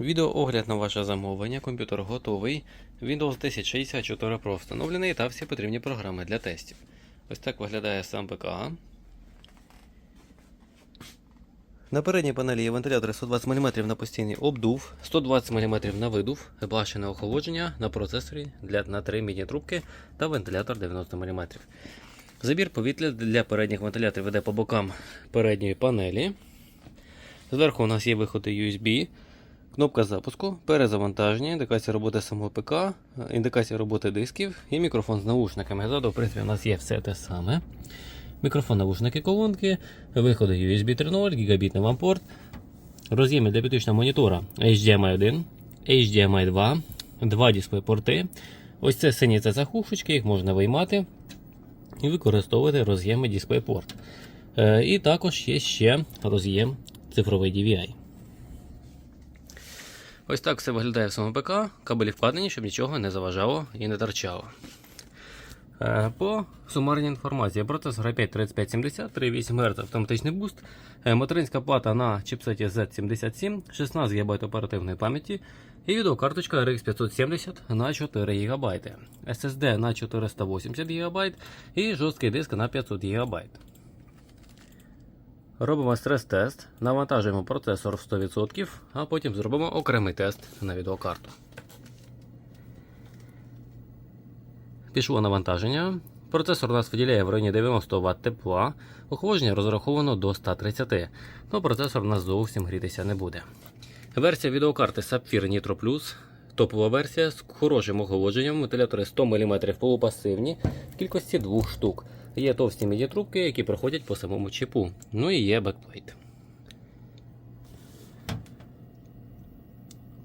Відеоогляд на ваше замовлення. Комп'ютер готовий. Windows 1064 Pro встановлений та всі потрібні програми для тестів. Ось так виглядає сам ПК. На передній панелі є вентилятор 120 мм на постійний обдув, 120 мм на видув, башене охолодження на процесорі для, на 3 міні-трубки та вентилятор 90 мм. Забір повітря для передніх вентиляторів веде по бокам передньої панелі. Зверху у нас є виходи USB, кнопка запуску, перезавантаження, індикація роботи самого ПК, індикація роботи дисків і мікрофон з наушниками. Ззаду, в принципі, у нас є все те саме. Мікрофон, наушники, колонки, виходи USB 3.0, гігабітний вам порт, роз'єми для підключення монітора HDMI 1, HDMI 2, два дисплей-порти. Ось це сині це захушечки, їх можна виймати і використовувати роз'єми DisplayPort. Е, І також є ще роз'єм цифровий DVI. Ось так все виглядає в самому ПК. Кабелі вкладені, щоб нічого не заважало і не торчало. Е, По сумарній інформації. Процесор i5 3570, 3,8 Гц автоматичний буст, е, материнська плата на чипсеті Z77, 16 ГБ оперативної пам'яті і відеокарточка RX 570 на 4 ГБ, SSD на 480 ГБ і жорсткий диск на 500 ГБ. Робимо стрес-тест, навантажуємо процесор в 100%, а потім зробимо окремий тест на відеокарту. Пішло навантаження. Процесор у нас виділяє в районі 90 Вт тепла. Охолодження розраховано до 130, але процесор у нас зовсім грітися не буде. Версія відеокарти Sapphire Nitro Plus. Топова версія з хорошим охолодженням, вентилятори 100 мм полупасивні в кількості двох штук. Є товсті медіатрубки, які проходять по самому чіпу. Ну і є бекплейт.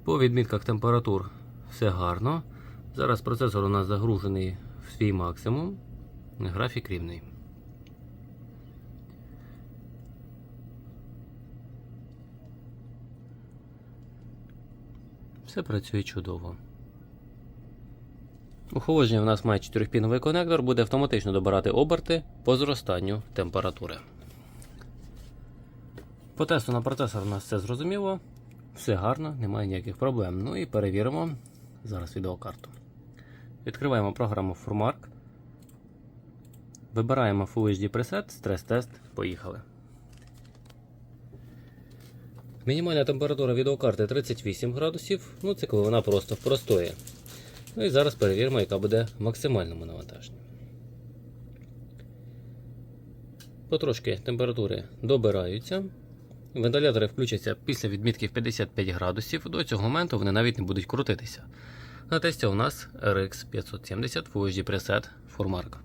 По відмітках температур все гарно. Зараз процесор у нас загружений в свій максимум. Графік рівний. Все працює чудово. Охолодження в нас має 4-піновий конектор, буде автоматично добирати оберти по зростанню температури. По тесту на процесор у нас все зрозуміло, все гарно, немає ніяких проблем. Ну і перевіримо зараз відеокарту. Відкриваємо програму Formark. Вибираємо Full HD пресет, стрес-тест. Поїхали. Мінімальна температура відеокарти 38 градусів. Ну, це коли вона просто в простої. Ну і зараз перевіримо, яка буде в максимальному навантаженні. Потрошки температури добираються. Вентилятори включаться після відмітки в 55 градусів. До цього моменту вони навіть не будуть крутитися. На тесті у нас RX 570 Full HD Preset Formark.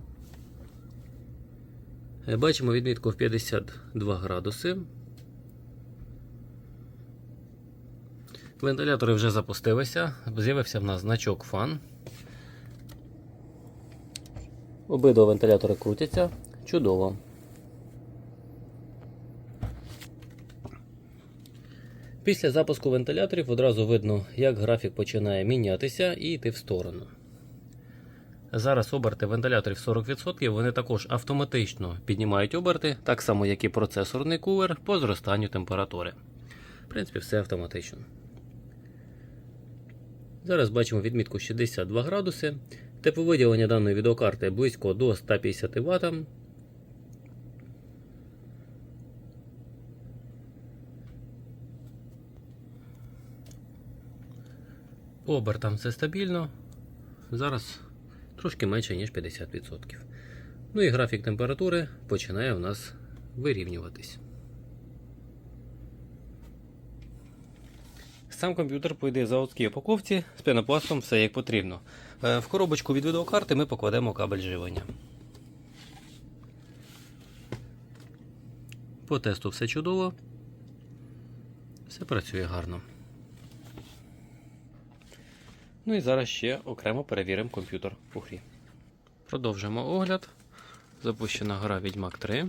Бачимо відмітку в 52 градуси. Вентилятори вже запустилися, з'явився в нас значок фан. Обидва вентилятори крутяться. Чудово. Після запуску вентиляторів одразу видно, як графік починає мінятися і йти в сторону. Зараз оберти вентиляторів 40%, вони також автоматично піднімають оберти, так само як і процесорний кулер по зростанню температури. В принципі, все автоматично. Зараз бачимо відмітку 62 градуси. Тепловиділення даної відеокарти близько до 150 Вт. По обертам все стабільно. Зараз трошки менше, ніж 50%. Ну і графік температури починає у нас вирівнюватись. Сам комп'ютер пойде в заводській упаковці з пенопластом все як потрібно. Е, В коробочку від відеокарти ми покладемо кабель живлення. По тесту все чудово. Все працює гарно. Ну і зараз ще окремо перевіримо комп'ютер у грі. Продовжимо огляд. Запущена гра Відьмак 3.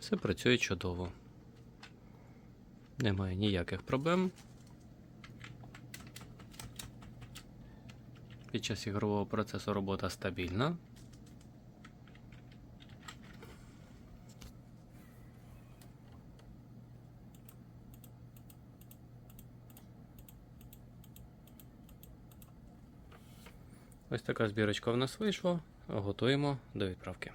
Все працює чудово. Немає ніяких проблем. Під час ігрового процесу робота стабільна. Ось така збірочка в нас вийшла, готуємо до відправки.